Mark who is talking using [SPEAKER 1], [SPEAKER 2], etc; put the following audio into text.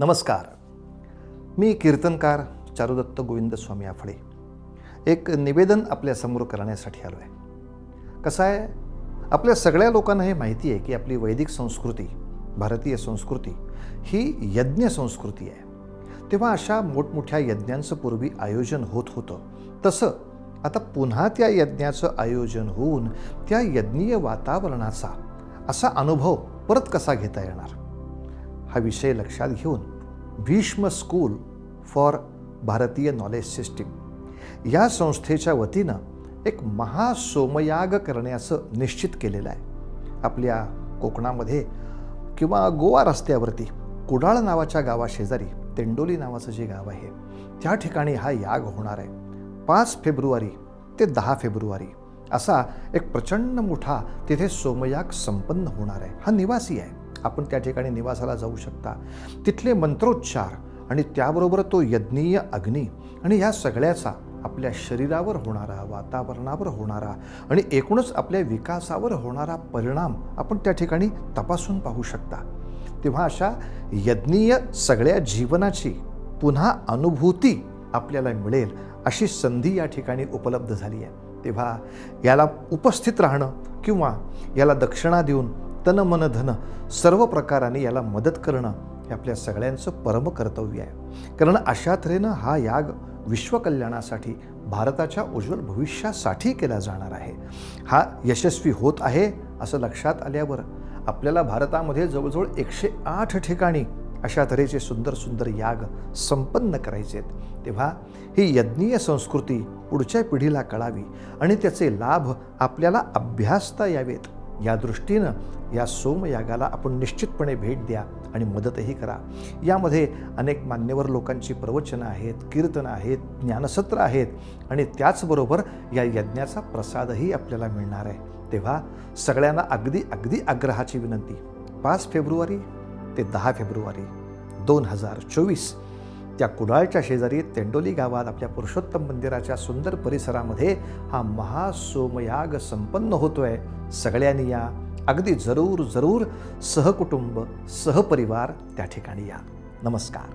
[SPEAKER 1] नमस्कार. मी कीर्तनकार चारुदत्त गोविंद स्वामी आफळे एक निवेदन आपल्यासमोर करण्यासाठी आलो आहे कसं आहे? आपल्या सगळ्या लोकांना हे माहिती आहे की आपली वैदिक संस्कृती भारतीय संस्कृती ही यज्ञ संस्कृती आहे. तेव्हा अशा मोठमोठ्या यज्ञांचं पूर्वी आयोजन होत होतं. तसं आता पुन्हा त्या यज्ञाचं आयोजन होऊन त्या यज्ञीय वातावरणाचा असा अनुभव परत कसा घेता येणार? हा विषय लक्षात घेऊन Bhishma school for Bharatiya knowledge system या संस्थेच्या वतीनं एक महासोमयाग करण्याचं निश्चित केलेलं आहे. आपल्या कोकणामध्ये किंवा गोवा रस्त्यावरती कुडाळ नावाच्या गावाशेजारी तेंडोली नावाचं जे गाव आहे त्या ठिकाणी हा याग होणार आहे. पाच फेब्रुवारी ते दहा फेब्रुवारी असा एक प्रचंड मोठा तिथे सोमयाग संपन्न होणार आहे. हा निवासी आहे. आपण त्या ठिकाणी निवासाला जाऊ शकता. तिथले मंत्रोच्चार आणि त्याबरोबर तो यज्ञीय अग्नी आणि ह्या सगळ्याचा आपल्या शरीरावर होणारा वातावरणावर होणारा आणि एकूणच आपल्या विकासावर होणारा परिणाम आपण त्या ठिकाणी तपासून पाहू शकता. तेव्हा अशा यज्ञीय सगळ्या जीवनाची पुन्हा अनुभूती आपल्याला मिळेल अशी संधी या ठिकाणी उपलब्ध झाली आहे. तेव्हा याला उपस्थित राहणं किंवा याला दक्षिणा देऊन तन मन धन सर्व प्रकाराने याला मदत करणं हे आपल्या सगळ्यांचं परम कर्तव्य आहे. कारण अशा तऱ्हेनं हा याग विश्वकल्याणासाठी भारताच्या उज्ज्वल भविष्यासाठी केला जाणार आहे. हा यशस्वी होत आहे असं लक्षात आल्यावर आपल्याला भारतामध्ये जवळजवळ एकशे आठ ठिकाणी अशा तऱ्हेचे सुंदर सुंदर याग संपन्न करायचे आहेत. तेव्हा ही यज्ञीय संस्कृती पुढच्या पिढीला कळावी आणि त्याचे लाभ आपल्याला अभ्यासता यावेत. या दृष्टीनं या सोमयागाला आपण निश्चितपणे भेट द्या आणि मदतही करा. यामध्ये अनेक मान्यवर लोकांची प्रवचनं आहेत कीर्तनं आहेत ज्ञानसत्र आहेत आणि त्याचबरोबर या यज्ञाचा प्रसादही आपल्याला मिळणार आहे. तेव्हा सगळ्यांना अगदी अगदी आग्रहाची विनंती. पाच फेब्रुवारी ते दहा फेब्रुवारी दोन हजार चोवीस त्या कुडाळच्या शेजारी तेंडोली गावात आपल्या पुरुषोत्तम मंदिराच्या सुंदर परिसरामध्ये हा महासोमयाग संपन्न होतोय. सगळ्यांनी या. अगदी जरूर जरूर सहकुटुंब सहपरिवार त्या ठिकाणी या. नमस्कार.